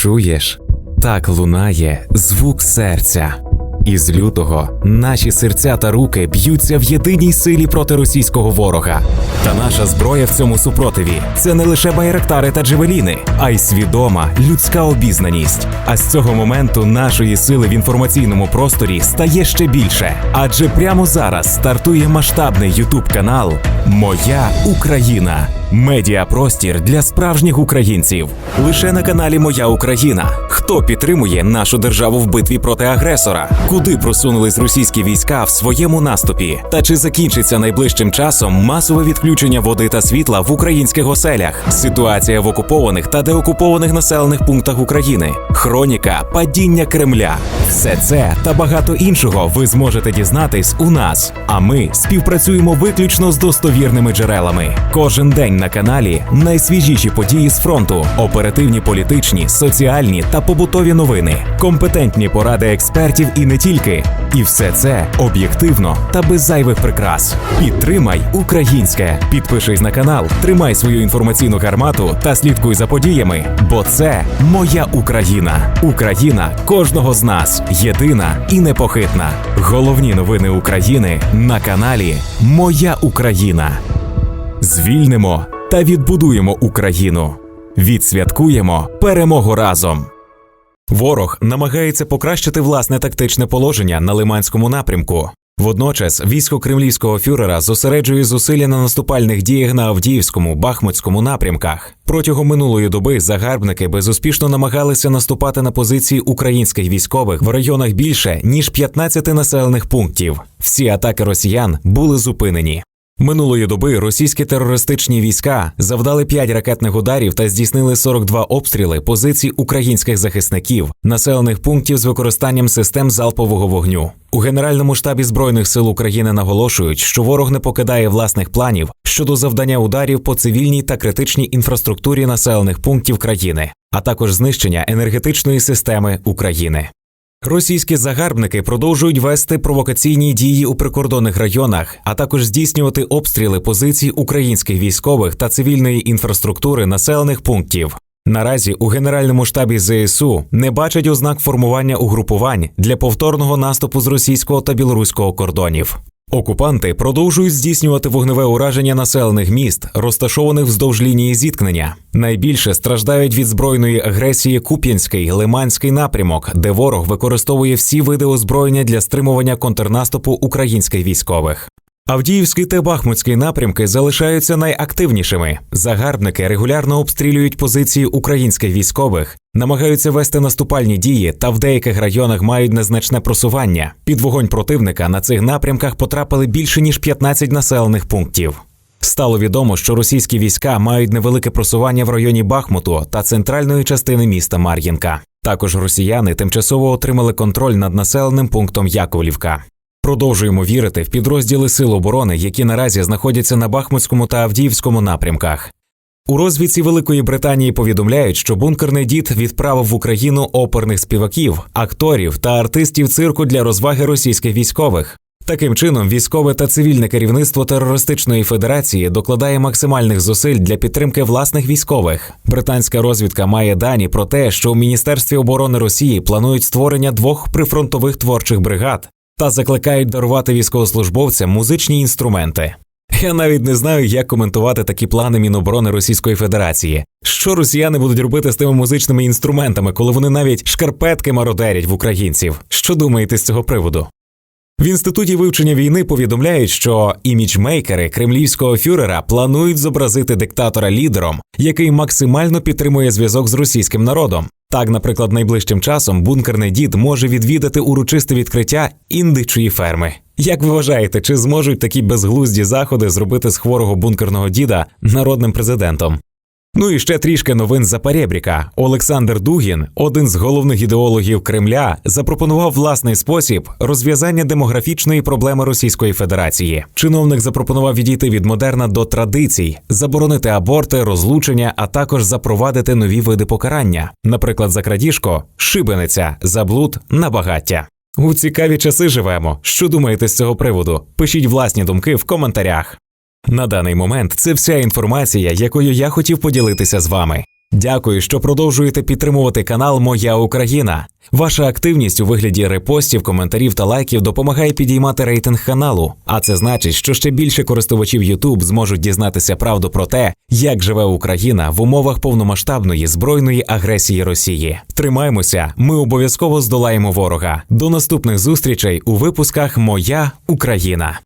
Чуєш? Так лунає звук серця. Із лютого наші серця та руки б'ються в єдиній силі проти російського ворога. Та наша зброя в цьому супротиві це не лише байрактари та джевеліни, а й свідома людська обізнаність. А з цього моменту нашої сили в інформаційному просторі стає ще більше. Адже прямо зараз стартує масштабний ютуб канал Моя Україна. Медіапростір для справжніх українців. Лише на каналі Моя Україна. Хто підтримує нашу державу в битві проти агресора? Куди просунулись російські війська в своєму наступі? Та чи закінчиться найближчим часом масове відключення води та світла в українських оселях? Ситуація в окупованих та деокупованих населених пунктах України, хроніка падіння Кремля. Все це та багато іншого ви зможете дізнатись у нас. А ми співпрацюємо виключно з достовірними джерелами. Кожен день на каналі найсвіжіші події з фронту, оперативні політичні, соціальні та побутові новини, компетентні поради експертів і не тільки. І все це об'єктивно та без зайвих прикрас. Підтримай українське. Підпишись на канал, тримай свою інформаційну гармату та слідкуй за подіями, бо це моя Україна. Україна кожного з нас єдина і непохитна. Головні новини України на каналі Моя Україна. Звільнимо та відбудуємо Україну. Відсвяткуємо перемогу разом. Ворог намагається покращити власне тактичне положення на Лиманському напрямку. Водночас військо кремлівського фюрера зосереджує зусилля на наступальних діях на Авдіївському, Бахмутському напрямках. Протягом минулої доби загарбники безуспішно намагалися наступати на позиції українських військових в районах більше ніж 15 населених пунктів. Всі атаки росіян були зупинені. Минулої доби російські терористичні війська завдали 5 ракетних ударів та здійснили 42 обстріли позицій українських захисників, населених пунктів з використанням систем залпового вогню. У Генеральному штабі збройних сил України наголошують, що ворог не покидає власних планів щодо завдання ударів по цивільній та критичній інфраструктурі населених пунктів країни, а також знищення енергетичної системи України. Російські загарбники продовжують вести провокаційні дії у прикордонних районах, а також здійснювати обстріли позицій українських військових та цивільної інфраструктури населених пунктів. Наразі у Генеральному штабі ЗСУ не бачать ознак формування угрупувань для повторного наступу з російського та білоруського кордонів. Окупанти продовжують здійснювати вогневе ураження населених міст, розташованих вздовж лінії зіткнення. Найбільше страждають від збройної агресії Куп'янський Лиманський напрямок, де ворог використовує всі види озброєння для стримування контрнаступу українських військових. Авдіївський та Бахмутський напрямки залишаються найактивнішими. Загарбники регулярно обстрілюють позиції українських військових, намагаються вести наступальні дії та в деяких районах мають незначне просування. Під вогонь противника на цих напрямках потрапили більше ніж 15 населених пунктів. Стало відомо, що російські війська мають невелике просування в районі Бахмуту та центральної частини міста Мар'їнка. Також росіяни тимчасово отримали контроль над населеним пунктом Яковлівка. Продовжуємо вірити в підрозділи Сил оборони, які наразі знаходяться на Бахмутському та Авдіївському напрямках. У розвідці Великої Британії повідомляють, що бункерний дід відправив в Україну оперних співаків, акторів та артистів цирку для розваги російських військових. Таким чином, військове та цивільне керівництво терористичної федерації докладає максимальних зусиль для підтримки власних військових. Британська розвідка має дані про те, що у Міністерстві оборони Росії планують створення двох прифронтових творчих бригад та закликають дарувати військовослужбовцям музичні інструменти. Я навіть не знаю, як коментувати такі плани Міноборони Російської Федерації. Що росіяни будуть робити з тими музичними інструментами, коли вони навіть шкарпетки мародерять в українців? Що думаєте з цього приводу? В інституті вивчення війни повідомляють, що іміджмейкери кремлівського фюрера планують зобразити диктатора лідером, який максимально підтримує зв'язок з російським народом. Так, наприклад, найближчим часом бункерний дід може відвідати урочисте відкриття індичої ферми. Як ви вважаєте, чи зможуть такі безглузді заходи зробити з хворого бункерного діда народним президентом? Ну і ще трішки новин за Перебріка. Олександр Дугін, один з головних ідеологів Кремля, запропонував власний спосіб розв'язання демографічної проблеми Російської Федерації. Чиновник запропонував відійти від модерна до традицій, заборонити аборти, розлучення, а також запровадити нові види покарання, наприклад, за крадіжко, шибениця, за блуд на багаття. У цікаві часи живемо. Що думаєте з цього приводу? Пишіть власні думки в коментарях. На даний момент це вся інформація, якою я хотів поділитися з вами. Дякую, що продовжуєте підтримувати канал Моя Україна. Ваша активність у вигляді репостів, коментарів та лайків допомагає підіймати рейтинг каналу. А це значить, що ще більше користувачів YouTube зможуть дізнатися правду про те, як живе Україна в умовах повномасштабної збройної агресії Росії. Тримаймося, ми обов'язково здолаємо ворога. До наступних зустрічей у випусках Моя Україна.